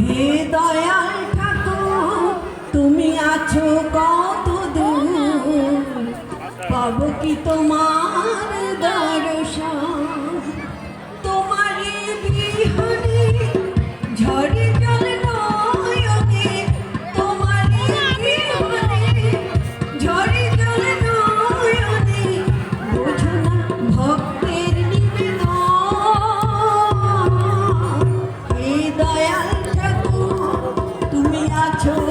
হে দয়াল তুমি আছো কত দূর পাব কি তোমার দর্শন? তোমার ঝড়ে Capture.